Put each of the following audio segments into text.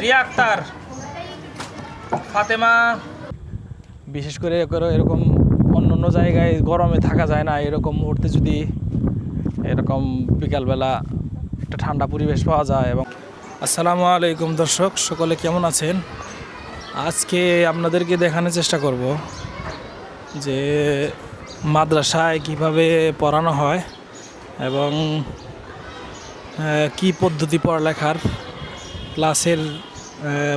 রিয়া আক্তার ফাতেমা। বিশেষ করে এরকম- অন্য অন্য জায়গায় গরমে থাকা যায় না এরকম মুহূর্তে যদি এরকম বিকালবেলা একটা ঠান্ডা পরিবেশ পাওয়া যায় এবং আসসালামু আলাইকুম দর্শক সকলে কেমন আছেন? আজকে আপনাদেরকে দেখানোর চেষ্টা করব যে মাদ্রাসায় কীভাবে পড়ানো হয় এবং কি পদ্ধতি পড়ালেখার ক্লাসের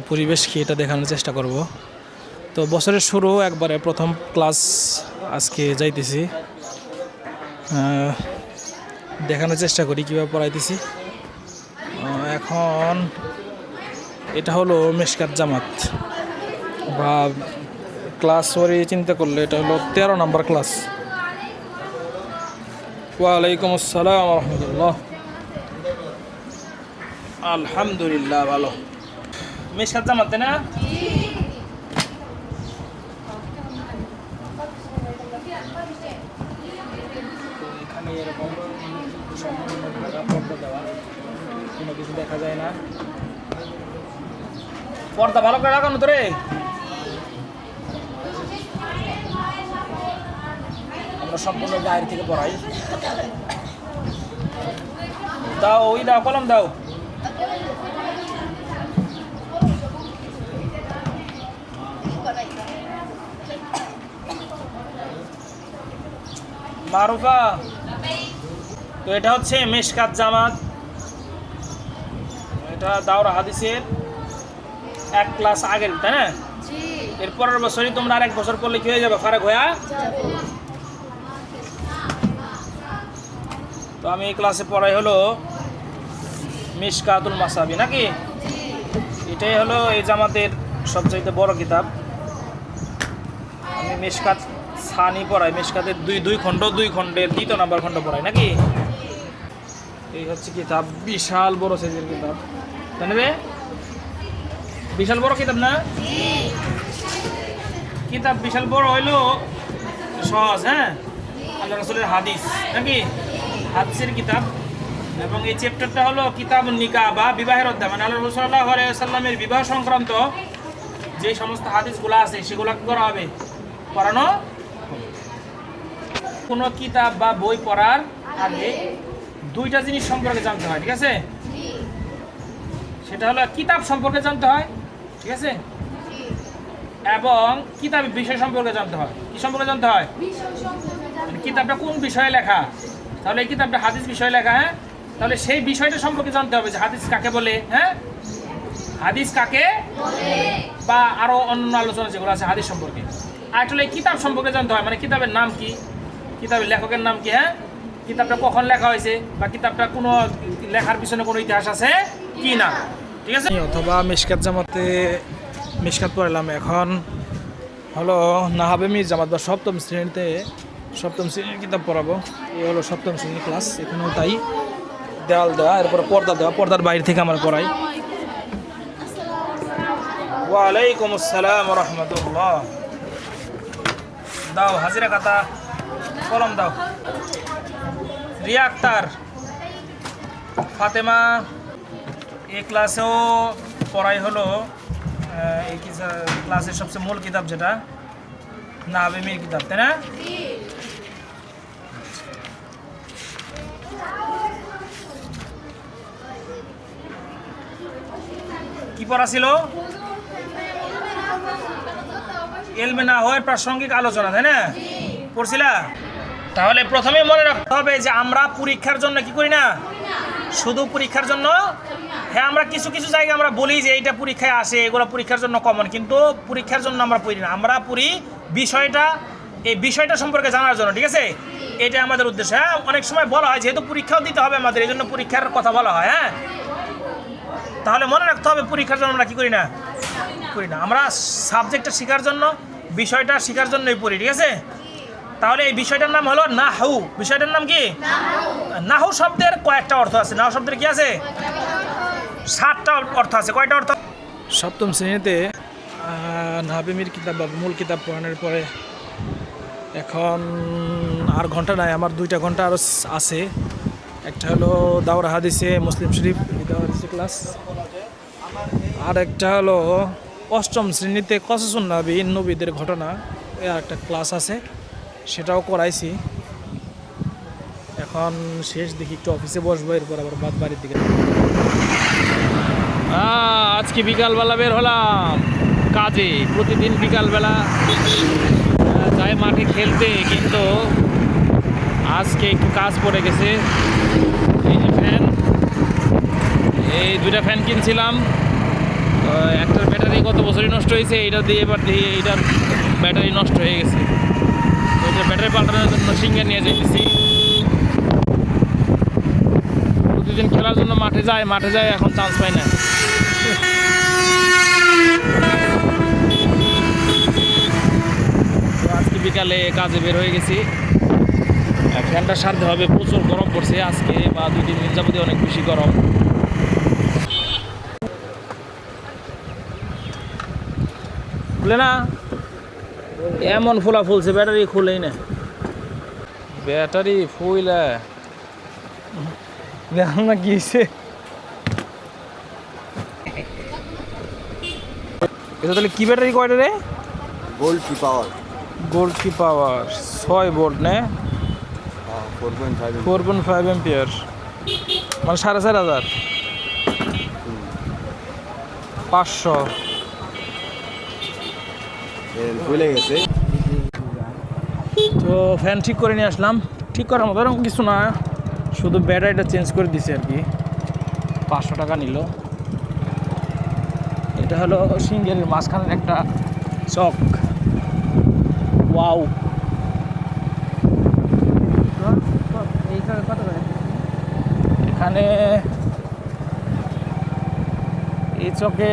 পরিবেশ কি এটা দেখানোর চেষ্টা করব। তো বছরের শুরু একবারে প্রথম ক্লাস আজকে যাইতেছি। দেখানোর চেষ্টা করি কীভাবে পড়াইতেছি। এখন এটা হলো মেশকাত জামাত। বা ক্লাস ওরে চিন্তা করলে এটা হলো তেরো নম্বর ক্লাস। ওয়ালাইকুম আসসালাম রহমতুল্লাহ। আলহামদুলিল্লাহ, ভালো। মেশকাত জামাত তাই না কিছু দেখা যায় না। পর্দা ভালো করে লাগানো তো রে আমরা সম্পূর্ণ বাইরে থেকে পড়াই। দাও, ওই দাও, কলম দাও। মারুফা তো এটা হচ্ছে মেশকাত জামাত। এটা দাওরা হাদিসের এক ক্লাস আগের তাই না? এর পরের বছরই তোমরা আর এক বছর পড়লে কি হয়ে যাবে ফারাক হইয়া তো আমি এই ক্লাসে পড়াই হলো মিশকাতুল মাসাবি, নাকি? এটাই হলো এই যে জামাতের সবচাইতে বড় কিতাব। আমি মিশকাত সানি পড়াই, মিশকাতের দুই দুই খণ্ড, দুই খণ্ডের দ্বিতীয় নাম্বার খণ্ড পড়াই, নাকি? এই হচ্ছে কিতাব, বিশাল বড় সাইজের কিতাব। জানি রে? বিশাল বড় কিতাব না? কিতাব বিশাল বড় হইল সহজ হ্যাঁ? আল্লাহ রসুলের হাদিস, নাকি? হাদিসের কিতাব। এবং এই চ্যাপ্টারটা হলো কিতাব নিকা বা বিবাহের অধ্যায়। মানে আল্লাহ রসুল্লাহ সাল্লামের বিবাহ সংক্রান্ত যে সমস্ত হাদিসগুলো আছে সেগুলো কি করা হবে? পড়ানো কোনো কিতাব বা বই পড়ার আগে দুইটা জিনিস সম্পর্কে জানতে হয় ঠিক আছে? সেটা হলো কিতাব সম্পর্কে জানতে হয় ঠিক আছে? এবং কিতাবের বিষয় সম্পর্কে জানতে হয়। কি সম্পর্কে জানতে হয়? কিতাবটা কোন বিষয়ে লেখা? তাহলে এই কিতাবটা হাদিস বিষয়ে লেখা হ্যাঁ? তাহলে সেই বিষয়টা সম্পর্কে জানতে হবে যে হাদিস কাকে বলে হ্যাঁ? হাদিস কাকে বা আরও অন্য আলোচনা যেগুলো আছে হাদিস সম্পর্কে। আর আসলে কিতাব সম্পর্কে জানতে হয় মানে কিতাবের নাম কি? কিতাবের লেখকের নাম কি হ্যাঁ? কিতাবটা কখন লেখা হয়েছে বা কিতাবটা কোনো লেখার পিছনে কোনো ইতিহাস আছে কি না? ঠিক আছে? অথবা মিশকাত জামাতে, মিশকাত পড়লাম এখন। হলো নাহাবে মির জামাত বা সপ্তম শ্রেণীতে, সপ্তম শ্রেণির কিতাব পড়াবো। এই হলো সপ্তম শ্রেণির ক্লাস এখানেও তাই। দেওয়াল দেওয়া, এরপরে পর্দা দেওয়া, পর্দার বাইরে থেকে আমরা পড়াই। ওয়ালাইকুম আসসালাম রহমতুল্লাহ দাও, হাজিরা কাতা কলম দাও। রিয়া আক্তার, ফাতেমা এই ক্লাসেও পড়াই হলো এই ক্লাসের সবচেয়ে মূল কিতাব যেটা না আবেমির কিতাব, তাই না? পড়া ছিল? এলমে না হয় প্রাসঙ্গিক আলোচনা, তাই না? পড়ছিলা? তাহলে প্রথমে মনে রাখতে হবে যে আমরা পরীক্ষার জন্য কি করি না? শুধু পরীক্ষার জন্য? হ্যাঁ আমরা কিছু কিছু জায়গায় আমরা বলি যে এইটা পরীক্ষায় আসে, এগুলো পরীক্ষার জন্য কমন কিন্তু পরীক্ষার জন্য আমরা পড়ি না। আমরা পড়ি বিষয়টা, এই বিষয়টা সম্পর্কে জানার জন্য, ঠিক আছে? এটা আমাদের উদ্দেশ্য। হ্যাঁ অনেক সময় বলা হয় যেহেতু পরীক্ষাও দিতে হবে আমাদের এই জন্য পরীক্ষার কথা বলা হয় হ্যাঁ? তাহলে মনে রাখতে হবে পরীক্ষার জন্য আমরা কি করি না? করি না। আমরা সাবজেক্টটা শেখার জন্য, বিষয়টা শেখার জন্যই পড়ি, ঠিক আছে? তাহলে এই বিষয়টার নাম হলো নাহু বিষয়টার নাম কি? নাহু শব্দের কয়েকটা অর্থ আছে। নাহু শব্দের কি আছে? সাতটা অর্থ আছে। কয়টা অর্থ? সপ্তম শ্রেণীতে নাবিমির কিতাব বা মূল কিতাব পড়ানোর পরে এখন আর ঘণ্টা নাই, আমার দুইটা ঘণ্টা আরও আছে। একটা হলো দাওরা হাদিসে, মুসলিম শরীফ দাওরা হাদিসে ক্লাস আর একটা হলো অষ্টম শ্রেণীতে কসসুন নবী নবীদের ঘটনা। এর একটা ক্লাস আছে, সেটাও করাইছি। এখন শেষ দেখি একটু অফিসে বসবো, এরপর আবার বাদ বাড়ির দিকে আজকে বিকালবেলা বের হলাম। কাজে, প্রতিদিন বিকালবেলা। যাই মাঠে খেলতে, কিন্তু আজকে একটু কাজ পড়ে গেছে। এই যে ফ্যান এই দুইটা ফ্যান কিনছিলাম। একটার ব্যাটারি গত বছরই নষ্ট হয়েছে, এইটা দিয়ে এবার দিয়ে এইটার ব্যাটারি নষ্ট হয়ে গেছে। তো এটা ব্যাটারি পাল্টানোর জন্য সিঙ্গার নিয়ে যেতেছি প্রতিদিন খেলার জন্য মাঠে যায় মাঠে যায়, এখন চান্স পাই না। আজকে বিকালে কাজে বের হয়ে গেছি। ফ্যানটা সারতে হবে, প্রচুর গরম পড়ছে আজকে, বা দুই তিন দিন যাবতীয় অনেক বেশি গরম। খুলে না? এমন ফোলা ফুলছে ব্যাটারি খুলেই না। ব্যাটারি ফুইলা। দেখো না কি হয়েছে এটা তাহলে কি ব্যাটারি কয়টা রে? গোল্ড কি পাওয়ার গোল্ড কি পাওয়ার ছয় ভোল্ট নে? Four point five four point five ampere মানে সাড়ে চার হাজার। পাঁচশো। ভুলে গেছে। তো ফ্যান ঠিক করে নিয়ে আসলাম। ঠিক করার মতো এরকম কিছু না, শুধু ব্যাটারিটা চেঞ্জ করে দিছে আর কি। পাঁচশো টাকা নিল। এটা হলো সিঙ্গেলের মাঝখানের একটা চক। ওয়াও। এখানে এই চকে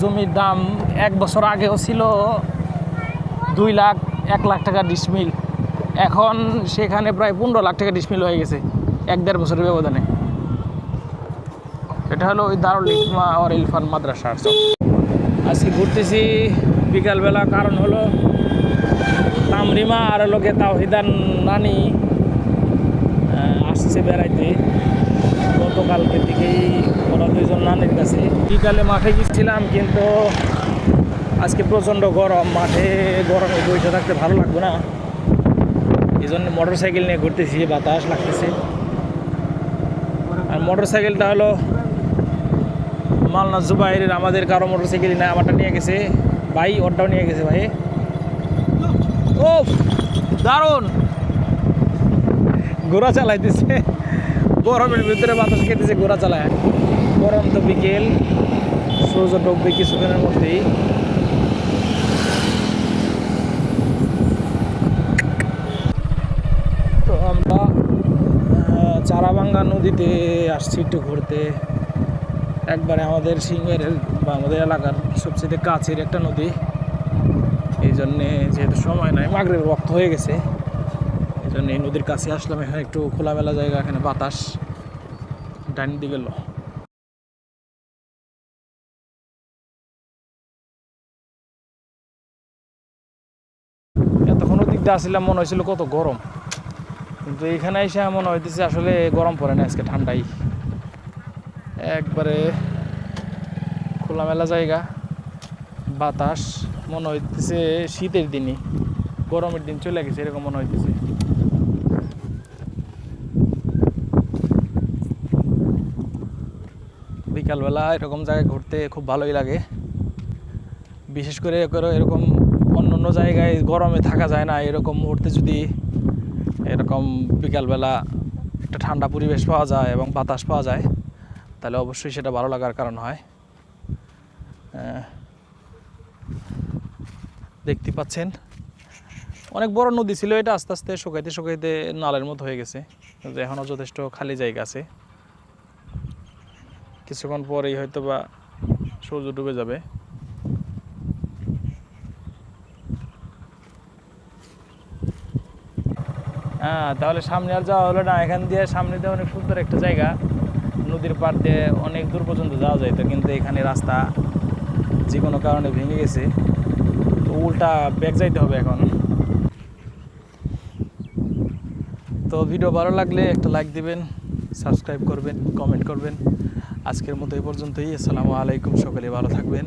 জমির দাম এক বছর আগেও ছিল দুই লাখ, এক লাখ টাকা ডিসমিল। এখন সেখানে প্রায় পনেরো লাখ টাকা ডিসমিল হয়ে গেছে, এক দেড় বছরের ব্যবধানে। এটা হলো ওই দারুল ইকমা আর ইলফান মাদ্রাসার আজকে ঘুরতেছি, বিকালবেলা কারণ হলো তামরিমা আর লোকে তাওহিদান নানি আসছে বেড়াইতে। গতকালকে থেকেই ওরা দুইজন নানির কাছে। বিকালে মাঠে গেছিলাম, কিন্তু আজকে প্রচণ্ড গরম, মাঠে গরমে বসে থাকতে ভালো লাগবে না। এই জন্য মোটর সাইকেল নিয়ে ঘুরতেছি, বাতাস লাগতেছে। আর মোটর সাইকেলটা হলো মালনা জুবাইরের, আমাদের কারও মোটর সাইকেল না আমারটা নিয়ে গেছে। ভাই, ওরটাও নিয়ে গেছে, ভাই। ও, দারুণ! ঘোড়া চালাইতেছে। গরমের ভিতরে বাতাস খেতেছে, ঘোড়া চালায়। গরম তো বিকেল, সূর্য ডুববে কিছুক্ষণের মধ্যেই তো আমরা আহ, চারাবাঙ্গা নদীতে আসছি একটু ঘুরতে। একবারে আমাদের সিঙ্গারের বা আমাদের এলাকার সবচেয়ে কাছের একটা নদী। এই জন্যে যেহেতু সময় নাই মাগরের রক্ত হয়ে গেছে। এই জন্য এই নদীর কাছে আসলাম, এখানে একটু খোলামেলা জায়গা, এখানে বাতাস। ডাইন দিকে গেল এতক্ষণ ওদিক আসলাম, মনে হয়েছিল কত গরম। কিন্তু এখানে এসে মনে হইতেছে আসলে গরম পড়ে না আজকে ঠান্ডাই। একবারে খোলামেলা জায়গা, বাতাস, মনে হইতেছে শীতের দিনই। গরমের দিন চলে গেছে, এরকম মনে হইতেছে। বিকালবেলা এরকম জায়গায় ঘুরতে খুব ভালোই লাগে। বিশেষ করে এরকম- অন্য অন্য জায়গায় গরমে থাকা যায় না, এরকম মুহূর্তে যদি এরকম বিকালবেলা একটা ঠান্ডা পরিবেশ পাওয়া যায় এবং বাতাস পাওয়া যায়, তাহলে অবশ্যই সেটা ভালো লাগার কারণ হয়। দেখতে পাচ্ছেন, অনেক বড় নদী ছিল এটা, আস্তে আস্তে শুকাইতে শুকাইতে নালের মতো হয়ে গেছে এখনও যথেষ্ট খালি জায়গা আছে। কিছুক্ষণ পরেই হয়তো বা সূর্য ডুবে যাবে। হ্যাঁ তাহলে সামনে আর যাওয়া হলো না। এখান দিয়ে সামনে দিয়ে অনেক সুন্দর একটা জায়গা। নদীর পার দিয়ে অনেক দূর পর্যন্ত যাওয়া যায় তো, কিন্তু এখানে রাস্তা যে কোনো কারণে ভেঙে গেছে। তো উল্টা ব্যাক যাইতে হবে এখন। তো ভিডিও ভালো লাগলে একটা লাইক দিবেন সাবস্ক্রাইব করবেন কমেন্ট করবেন। আজকের মতো এই পর্যন্তই। আসসালামু আলাইকুম, সকলে ভালো থাকবেন।